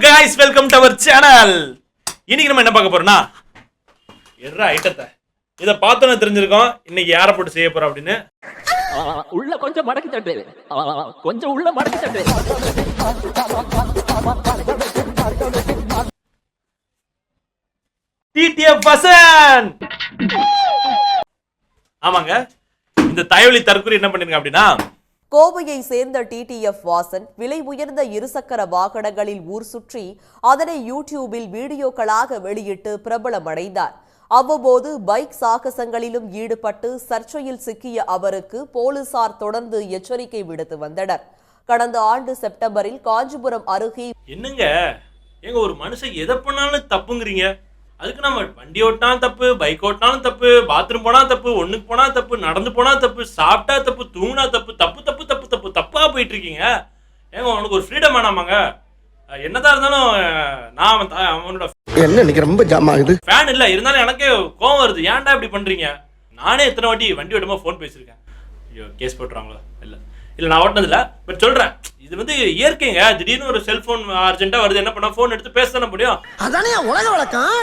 Guys welcome to our channel இன்னைக்கு நம்ம என்ன பார்க்க போறோம்னா எர்ரா ஐட்டத்தை இதை பார்த்தோன்னே தெரிஞ்சிருக்கோம். இன்னைக்கு யாரை போட்டு செய்ய போறோம் அப்படின்னு? உள்ள கொஞ்சம் மடக்கி தட்டு கொஞ்சம் உள்ள மடக்கி தட்டு டிடிஎஃப் வசன்! ஆமாங்க. இந்த தயவலி தற்கொலை என்ன பண்ணிருங்க அப்படின்னா கோவையை சேர்ந்த டிடிஎஃப் வாசன் விலை உயர்ந்த இருசக்கர வாகனங்களில் ஊர் சுற்றி அதனை யூடியூபில் வீடியோக்களாக வெளியிட்டு பிரபலமடைந்தார். அவ்வப்போது பைக் சாகசங்களிலும் ஈடுபட்டு சர்ச்சையில் சிக்கிய அவருக்கு போலீசார் தொடர்ந்து எச்சரிக்கை விடுத்து வந்தனர். கடந்த ஆண்டு செப்டம்பரில் காஞ்சிபுரம் அருகே என்னங்க? எங்க ஒரு மனுஷன் எதை பண்ணாலும் தப்புங்கிறீங்க? அதுக்கு நம்ம வண்டி ஓட்டினாலும் தப்பு பைக் ஓட்டினாலும் தப்பு பாத்ரூம் போனா தப்பு ஒண்ணுக்கு போனா தப்பு நடந்து போனா தப்பு சாப்பிட்டா தப்பு தூங்கினா தப்பு தப்பு தப்பு தப்பு தப்பு தப்பா போயிட்டு இருக்கீங்க ஏங்க உனக்கு ஒரு ஃப்ரீடம் வேணாமாங்க? என்னதான் இருந்தாலும் நான் அவன் அவனோட என்ன இன்னைக்கு ரொம்ப ஜாம் ஆகுது? ஃபேன் இல்ல இருந்தாலும் எனக்கே கோவம் வருது. ஏன்டா இப்படி பண்றீங்க? நானே எத்தனை வாட்டி வண்டி ஓட்டுமா ஃபோன் பேசியிருக்கேன். ஐயோ கேஸ் போட்டுறாங்களா இல்ல. இல்ல நான் ஓட்டினது இல்ல பட் சொல்றேன் இது வந்து இயற்கைங்க. திடீர்னு ஒரு செல்போன் அர்ஜென்ட்டா வருது என்ன பண்ணா ஃபோன் எடுத்து பேச தானே முடியும்? அதானே உலக வழக்கம்?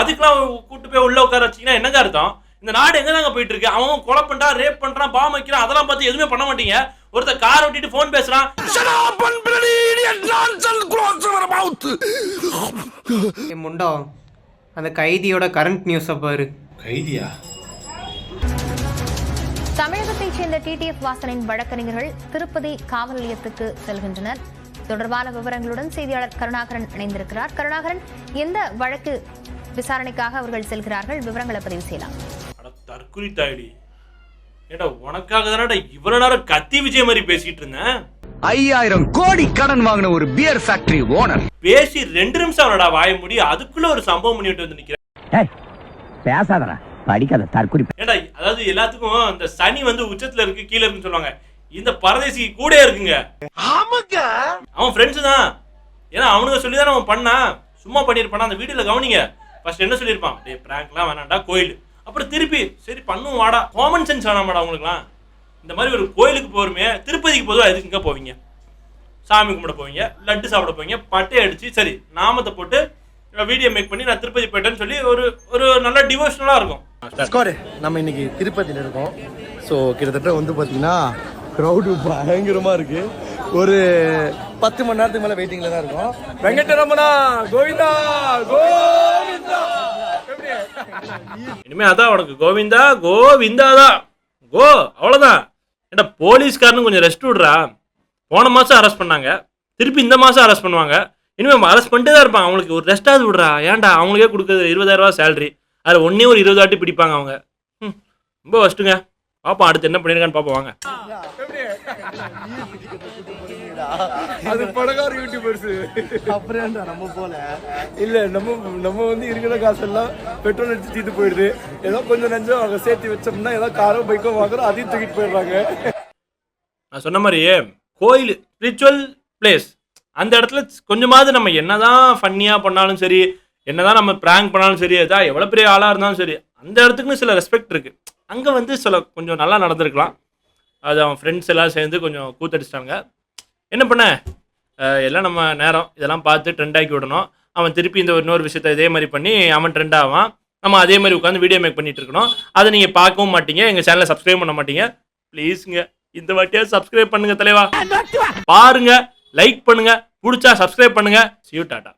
அதுக்கெல்லாம் கூட்டு போய் உள்ள உட்கார வச்சீங்கன்னா என்னங்க அர்த்தம்? இந்த நாடு எங்க தாங்க போயிட்டு இருக்கு அவன் கொலை பண்றான் ரேப் பண்றான் பாம் வைக்கிறான் அதெல்லாம் பார்த்து எதுவுமே பண்ண மாட்டீங்க. ஒருத்தர் கார் ஓட்டிட்டு ஃபோன் பேசுறான். முண்டா அந்த கைதியோட கரண்ட் நியூஸை பாரு. கைதியா? தமிழகத்தைச் சேர்ந்த டிடிஎஃப் வாசனின் வழக்கறிஞர்கள் திருப்பதி காவல் நிலையத்துக்கு செல்கின்றனர். தொடர்பான விவரங்களுடன் செய்தியாளர் கருணாகரன் இணைந்திருக்கிறார். கருணாகரன் எந்த வழக்கு விசாரணைக்காக அவர்கள் செல்கிறார்கள்? விவரங்களை பதிவு செய்யலாம். அட தற்குறி தாயடி. ஏடா உனக்காக தானடா இவ்வளவு நேரம் கத்தி விஜய் மாதிரி பேசிட்டு இருந்தேன்? ஐயாயிரம் கோடி கடன் வாங்கின ஒரு பியர் ஃபேக்டரி ஓனர் பேசி ரெண்டு நிமிஷம் அவனடா வாய முடி அதுக்குள்ள ஒரு சம்பவம் பண்ணிட்டு வந்து நிக்கிறேன். பேசாதடா படிக்காத தற்குறி. ஏடா அதாவது எல்லாத்துக்கும் இந்த சனி வந்து உச்சத்துல இருக்கு கீழே இருக்குன்னு சொல்லுவாங்க. இந்த பரதேசி கூட இருக்குங்க. அவன் ஃப்ரெண்ட்ஸ் தான். ஏன்னா அவனுங்க சொல்லி தானே அவன் பண்ணான் சும்மா பண்ணியிருப்பானா? அந்த வீடியோல கவனிங்க. ஃபர்ஸ்ட் என்ன சொல்லியிருப்பான்? டே பிராங்க்லாம் வேணாம்டா கோயில். அப்புறம் திருப்பி சரி பண்ணும் வாடா. காமன் சென்ஸ் வேணாமாடா உங்களுக்குலாம். இந்த மாதிரி ஒரு கோயிலுக்கு போகிறோமே திருப்பதிக்கு பொதுவாக எதுக்குங்க போவீங்க? சாமி கும்பிட போவீங்க லட்டு சாப்பிட போவீங்க பட்டை அடித்து சரி நாமத்தை போட்டு வீடியோ மேக் பண்ணி நான் திருப்பதி போயிட்டேன்னு சொல்லி ஒரு ஒரு நல்ல டிவோஷனலாக இருக்கும். ஸ்கோர் நம்ம இன்னைக்கு திருப்பதியில் இருக்கோம். ஸோ கிட்டத்தட்ட வந்து பார்த்தீங்கன்னா க்ரௌடு பயங்கரமாக இருக்கு. ஒரு பத்து மணி நேரத்துக்கு மேலே வெயிட்டிங்கில் தான் இருக்கோம். வெங்கடரமணா கோவிந்தா கோ இனிமே அதான் உனக்கு கோவிந்தா கோவிந்தா தான் கோ அவ்வளோதான் ஏன்டா போலீஸ்காரனு கொஞ்சம் ரெஸ்ட் விடுறா? போன மாதம் அரெஸ்ட் பண்ணாங்க. திருப்பி இந்த மாதம் அரெஸ்ட் பண்ணுவாங்க. இனிமேல் அரெஸ்ட் பண்ணிட்டே தான் இருப்பான். அவங்களுக்கு ஒரு ரெஸ்ட்டாவது விடுறா. ஏன்டா அவங்களுக்கே கொடுக்குறது இருபதாயிரரூவா சேலரி அதில் ஒன்றே ஒரு இருபது வாட்டி பிடிப்பாங்க அவங்க. ம், ரொம்ப ஃபஸ்ட்டுங்க பார்ப்போம் அடுத்து என்ன பண்ணியிருக்கான்னு பார்ப்போம் வாங்க. அது பணக்கார யூடியூபர்ஸ் அப்புறம் ஏன்டா நம்ம போல? இல்ல நம்ம நம்ம வந்து இருக்கிற காசெல்லாம் பெட்ரோல் அடிச்சு தீட்டு போயிடுது. ஏதோ கொஞ்சம் நஞ்சம் அவங்க சேர்த்து வச்சோம்னா ஏதோ காரோ பைக்கோ வாங்குறோம் அதையும் தூக்கிட்டு போயிடுறாங்க. நான் சொன்ன மாதிரியே கோயில் ஸ்பிரிச்சுவல் பிளேஸ் அந்த இடத்துல கொஞ்சமாவது நம்ம என்னதான் ஃபன்னியாக பண்ணாலும் சரி என்னதான் நம்ம ப்ராங்க் பண்ணாலும் சரி அதான் எவ்வளோ பெரிய ஆளாக இருந்தாலும் சரி அந்த இடத்துக்குன்னு சில ரெஸ்பெக்ட் இருக்குது அங்கே வந்து சில கொஞ்சம் நல்லா நடந்திருக்கலாம். அது அவன் ஃப்ரெண்ட்ஸ் எல்லாம் சேர்ந்து கொஞ்சம் கூத்தடிச்சிட்டாங்க. என்ன பண்ண? எல்லாம் நம்ம நேரம் இதெல்லாம் பார்த்து ட்ரெண்ட் ஆக்கி விடணும். அவன் திருப்பி இந்த ஒரு இன்னொரு விஷயத்த இதே மாதிரி பண்ணி அவன் ட்ரெண்ட் ஆவான். நம்ம அதே மாதிரி உட்காந்து வீடியோ மேக் பண்ணிட்டு இருக்கணும். அதை நீங்கள் பார்க்கவும் மாட்டீங்க. எங்கள் சேனலை சப்ஸ்கிரைப் பண்ண மாட்டீங்க. ப்ளீஸுங்க இந்த வாட்டியா சப்ஸ்கிரைப் பண்ணுங்க தலைவா. பாருங்க லைக் பண்ணுங்க. பிடிச்சா சப்ஸ்கிரைப் பண்ணுங்க. See you tata